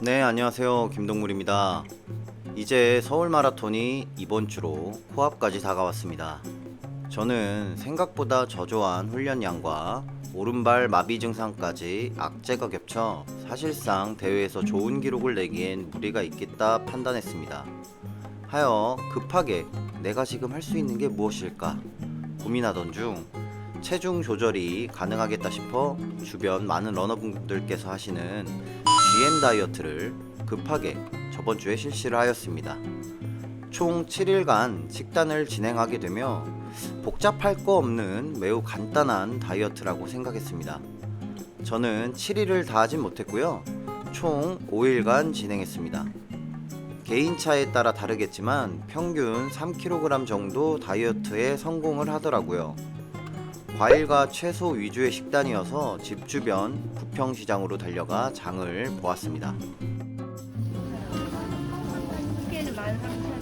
네, 안녕하세요. 김동물입니다. 이제 서울 마라톤이 이번 주로 코앞까지 다가왔습니다. 저는 생각보다 저조한 훈련량과 오른발 마비 증상까지 악재가 겹쳐 사실상 대회에서 좋은 기록을 내기엔 무리가 있겠다 판단했습니다. 하여 급하게 내가 지금 할 수 있는 게 무엇일까 고민하던 중 체중 조절이 가능하겠다 싶어 주변 많은 러너분들께서 하시는 GM 다이어트를 급하게 저번 주에 실시를 하였습니다. 총 7일간 식단을 진행하게 되며 복잡할 거 없는 매우 간단한 다이어트라고 생각했습니다. 저는 7일을 다 하진 못했고요. 총 5일간 진행했습니다. 개인차에 따라 다르겠지만 평균 3kg 정도 다이어트에 성공을 하더라고요. 과일과 채소 위주의 식단이어서 집 주변 부평시장으로 달려가 장을 보았습니다. 두께는 13,000원.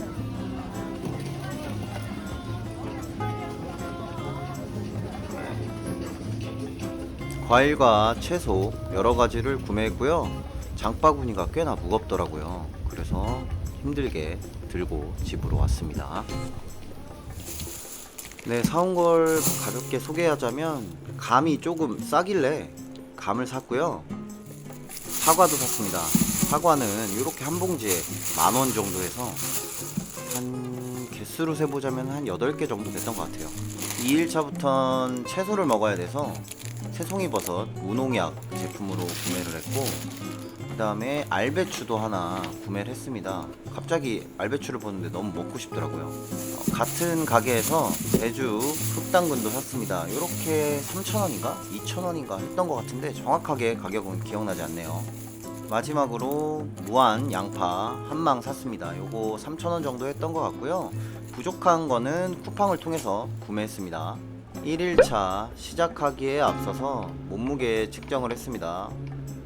과일과 채소 여러 가지를 구매했고요. 장바구니가 꽤나 무겁더라고요. 그래서 힘들게 들고 집으로 왔습니다. 네, 사온 걸 가볍게 소개하자면 감이 조금 싸길래 감을 샀고요. 사과도 샀습니다. 사과는 이렇게 한 봉지에 만 원 정도 해서 한 개수로 세보자면 한 8개 정도 됐던 것 같아요. 2일차부터는 채소를 먹어야 돼서 새송이버섯 무농약 제품으로 구매를 했고 그 다음에 알배추도 하나 구매를 했습니다. 갑자기 알배추를 보는데 너무 먹고 싶더라고요. 어, 같은 가게에서 제주 흑당근도 샀습니다. 이렇게 3,000원인가? 2,000원인가 했던 것 같은데 정확하게 가격은 기억나지 않네요. 마지막으로 무한 양파 한 망 샀습니다. 요거 3,000원 정도 했던 것 같고요. 부족한 거는 쿠팡을 통해서 구매했습니다. 1일차 시작하기에 앞서서 몸무게 측정을 했습니다.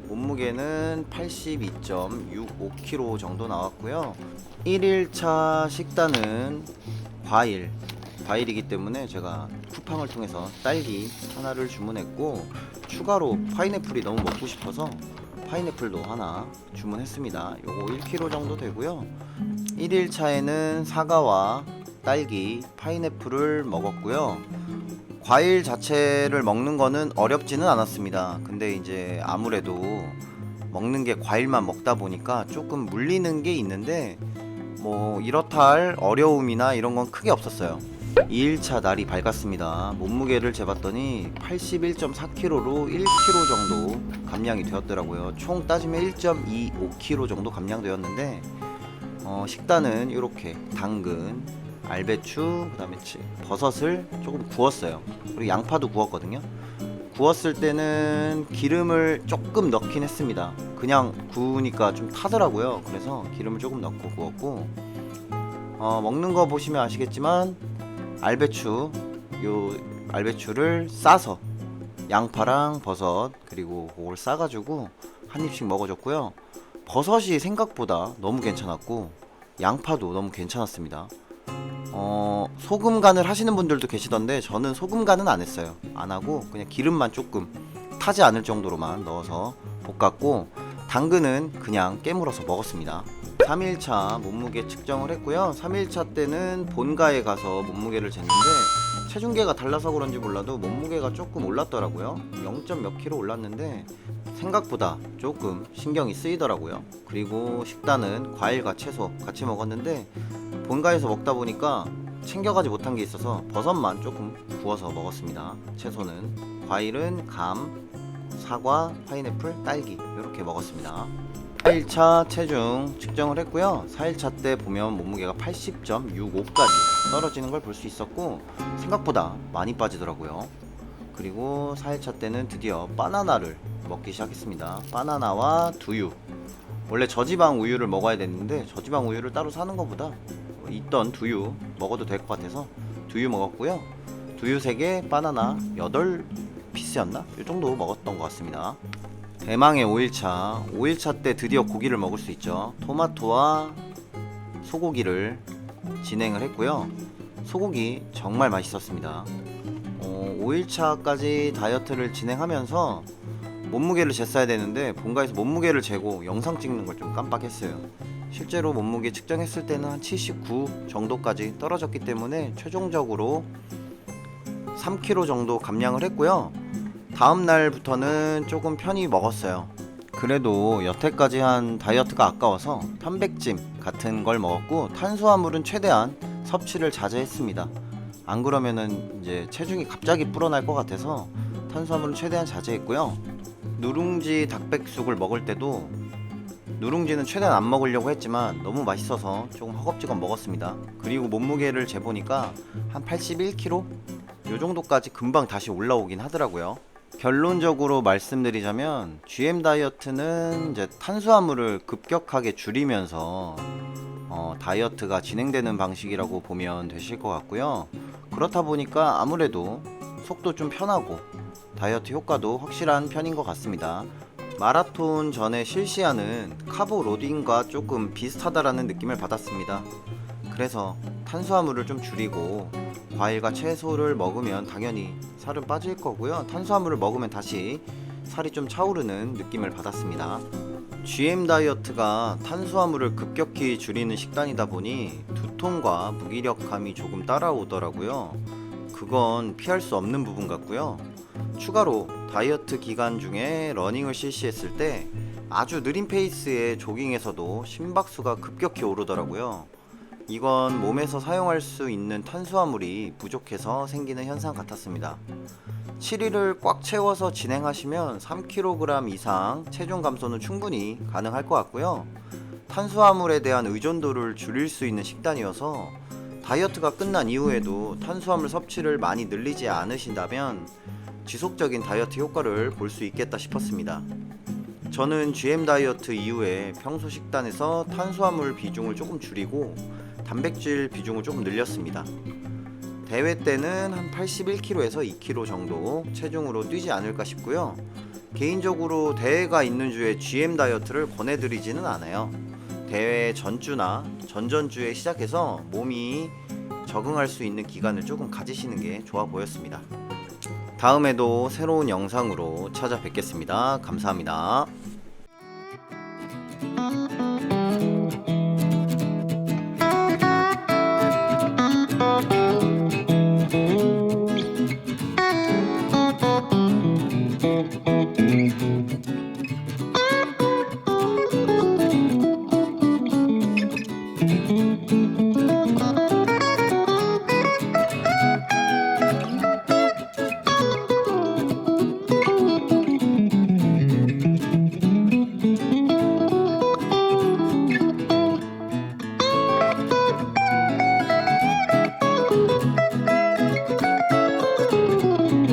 몸무게는 82.65kg 정도 나왔고요. 1일차 식단은 과일, 과일이기 때문에 제가 쿠팡을 통해서 딸기 하나를 주문했고 추가로 파인애플이 너무 먹고 싶어서 파인애플도 하나 주문했습니다. 요거 1kg 정도 되고요. 1일차에는 사과와 딸기, 파인애플을 먹었고요. 과일 자체를 먹는 거는 어렵지는 않았습니다. 근데 이제 아무래도 먹는 게 과일만 먹다 보니까 조금 물리는 게 있는데 뭐 이렇다 할 어려움이나 이런 건 크게 없었어요. 2일차 날이 밝았습니다. 몸무게를 재봤더니 81.4kg로 1kg 정도 감량이 되었더라고요. 총 따지면 1.25kg 정도 감량되었는데 어, 식단은 이렇게 당근, 알배추, 그다음에 치- 버섯을 조금 구웠어요. 그리고 양파도 구웠거든요. 구웠을 때는 기름을 조금 넣긴 했습니다. 그냥 구우니까 좀 타더라고요. 그래서 기름을 조금 넣고 구웠고 어, 먹는 거 보시면 아시겠지만 알배추 요 알배추를 싸서 양파랑 버섯 그리고 그걸 싸가지고 한 입씩 먹어줬고요. 버섯이 생각보다 너무 괜찮았고 양파도 너무 괜찮았습니다. 어, 소금 간을 하시는 분들도 계시던데 저는 소금 간은 안 했어요. 안 하고 그냥 기름만 조금 타지 않을 정도로만 넣어서 볶았고 당근은 그냥 깨물어서 먹었습니다. 3일차 몸무게 측정을 했고요. 3일차 때는 본가에 가서 몸무게를 쟀는데 체중계가 달라서 그런지 몰라도 몸무게가 조금 올랐더라고요. 0. 몇 킬로 올랐는데 생각보다 조금 신경이 쓰이더라고요. 그리고 식단은 과일과 채소 같이 먹었는데 본가에서 먹다 보니까 챙겨가지 못한 게 있어서 버섯만 조금 구워서 먹었습니다. 채소는 과일은 감, 사과, 파인애플, 딸기 이렇게 먹었습니다. 4일차 체중 측정을 했고요. 4일차 때 보면 몸무게가 80.65까지 떨어지는 걸 볼 수 있었고 생각보다 많이 빠지더라고요. 그리고 4일차 때는 드디어 바나나를 먹기 시작했습니다. 바나나와 두유. 원래 저지방 우유를 먹어야 됐는데 저지방 우유를 따로 사는 것보다 있던 두유 먹어도 될 것 같아서 두유 먹었고요. 두유 3개, 바나나 8피스였나? 이 정도 먹었던 것 같습니다. 대망의 5일차. 5일차 때 드디어 고기를 먹을 수 있죠. 토마토와 소고기를 진행을 했고요. 소고기 정말 맛있었습니다. 어, 5일차까지 다이어트를 진행하면서 몸무게를 쟀어야 되는데 본가에서 몸무게를 재고 영상 찍는 걸 좀 깜빡했어요. 실제로 몸무게 측정했을 때는 한 79 정도까지 떨어졌기 때문에 최종적으로 3kg 정도 감량을 했고요. 다음 날부터는 조금 편히 먹었어요. 그래도 여태까지 한 다이어트가 아까워서 편백찜 같은 걸 먹었고 탄수화물은 최대한 섭취를 자제했습니다. 안 그러면은 이제 체중이 갑자기 불어날 것 같아서 탄수화물은 최대한 자제했고요. 누룽지 닭백숙을 먹을 때도 누룽지는 최대한 안 먹으려고 했지만 너무 맛있어서 조금 허겁지겁 먹었습니다. 그리고 몸무게를 재보니까 한 81kg 요 정도까지 금방 다시 올라오긴 하더라고요. 결론적으로 말씀드리자면 GM 다이어트는 이제 탄수화물을 급격하게 줄이면서 어, 다이어트가 진행되는 방식이라고 보면 되실 것 같고요. 그렇다 보니까 아무래도 속도 좀 편하고 다이어트 효과도 확실한 편인 것 같습니다. 마라톤 전에 실시하는 카보 로딩과 조금 비슷하다라는 느낌을 받았습니다. 그래서 탄수화물을 좀 줄이고 과일과 채소를 먹으면 당연히 살은 빠질 거고요. 탄수화물을 먹으면 다시 살이 좀 차오르는 느낌을 받았습니다. GM 다이어트가 탄수화물을 급격히 줄이는 식단이다 보니 두통과 무기력함이 조금 따라오더라고요. 그건 피할 수 없는 부분 같고요. 추가로 다이어트 기간 중에 러닝을 실시했을 때 아주 느린 페이스의 조깅에서도 심박수가 급격히 오르더라고요. 이건 몸에서 사용할 수 있는 탄수화물이 부족해서 생기는 현상 같았습니다. 7일을 꽉 채워서 진행하시면 3kg 이상 체중 감소는 충분히 가능할 것 같고요. 탄수화물에 대한 의존도를 줄일 수 있는 식단이어서 다이어트가 끝난 이후에도 탄수화물 섭취를 많이 늘리지 않으신다면 지속적인 다이어트 효과를 볼 수 있겠다 싶었습니다. 저는 GM 다이어트 이후에 평소 식단에서 탄수화물 비중을 조금 줄이고 단백질 비중을 조금 늘렸습니다. 대회 때는 한 81kg에서 2kg 정도 체중으로 뛰지 않을까 싶고요. 개인적으로 대회가 있는 주에 GM 다이어트를 권해드리지는 않아요. 대회 전주나 전전주에 시작해서 몸이 적응할 수 있는 기간을 조금 가지시는 게 좋아 보였습니다. 다음에도 새로운 영상으로 찾아뵙겠습니다. 감사합니다.